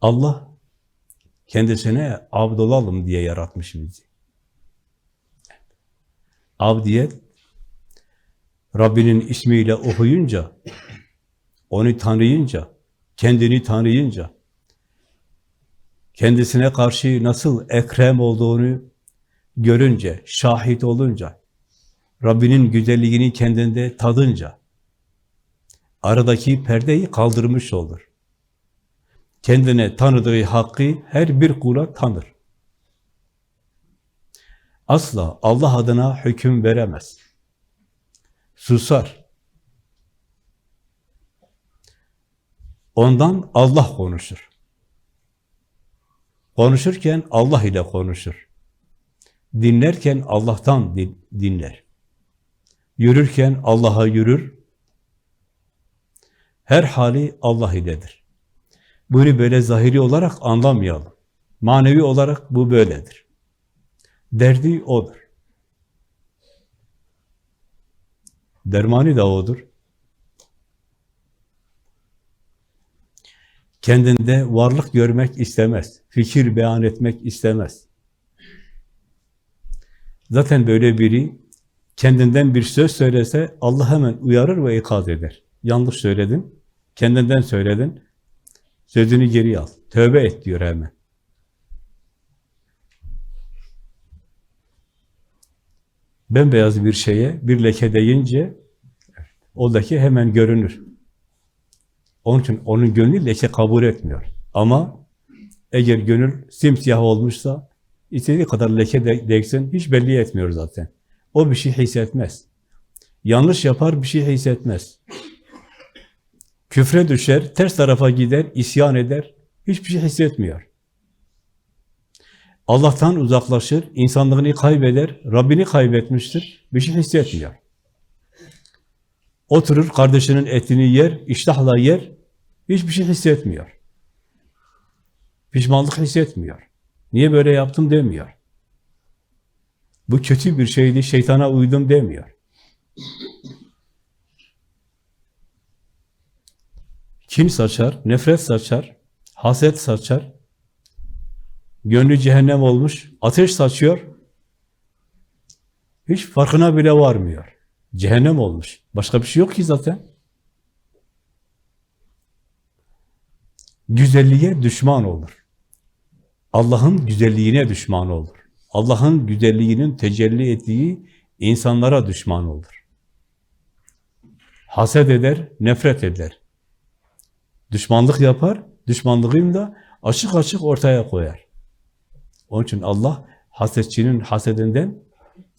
Allah kendisine abd olalım diye yaratmış bizi. Abdiyet, Rabbinin ismiyle okuyunca, onu tanıyınca, kendini tanıyınca, kendisine karşı nasıl ekrem olduğunu görünce, şahit olunca, Rabbinin güzelliğini kendinde tadınca, aradaki perdeyi kaldırmış olur. Kendine tanıdığı hakkı her bir kula tanır. Asla Allah adına hüküm veremez. Susar. Ondan Allah konuşur. Konuşurken Allah ile konuşur. Dinlerken Allah'tan din- dinler. Yürürken Allah'a yürür. Her hali Allah iledir. Bunu böyle zahiri olarak anlamayalım. Manevi olarak bu böyledir. Derdi O'dur. Dermanı da O'dur. Kendinde varlık görmek istemez. Fikir beyan etmek istemez. Zaten böyle biri kendinden bir söz söylese Allah hemen uyarır ve ikaz eder. Yanlış söyledin, kendinden söyledin, sözünü geri al. Tövbe et diyor hemen. Bembeyaz bir şeye bir leke deyince o leke hemen görünür. Onun için onun gönlü leke kabul etmiyor. Ama eğer gönül simsiyah olmuşsa istediği kadar leke de değsin hiç belli etmiyor zaten. O bir şey hissetmez. Yanlış yapar bir şey hissetmez. Küfre düşer, ters tarafa gider, isyan eder, hiçbir şey hissetmiyor. Allah'tan uzaklaşır, insanlığını kaybeder, Rabbini kaybetmiştir, bir şey hissetmiyor. Oturur, kardeşinin etini yer, iştahla yer, hiçbir şey hissetmiyor. Pişmanlık hissetmiyor. Niye böyle yaptım demiyor. Bu kötü bir şeydi, şeytana uydum demiyor. Kin saçar, nefret saçar, haset saçar, gönlü cehennem olmuş, ateş saçıyor, hiç farkına bile varmıyor. Cehennem olmuş. Başka bir şey yok ki zaten. Güzelliğe düşman olur. Allah'ın güzelliğine düşman olur. Allah'ın güzelliğinin tecelli ettiği insanlara düşman olur. Haset eder, nefret eder. Düşmanlık yapar, düşmanlığını da açık açık ortaya koyar. Onun için Allah hasetçinin hasedinden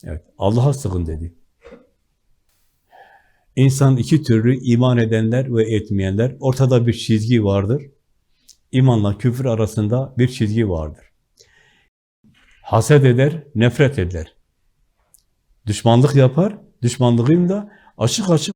evet, Allah'a sığın dedi. İnsan iki türlü iman edenler ve etmeyenler. Ortada bir çizgi vardır. İmanla küfür arasında bir çizgi vardır. Haset eder, nefret eder. Düşmanlık yapar, düşmanlığını da açık açık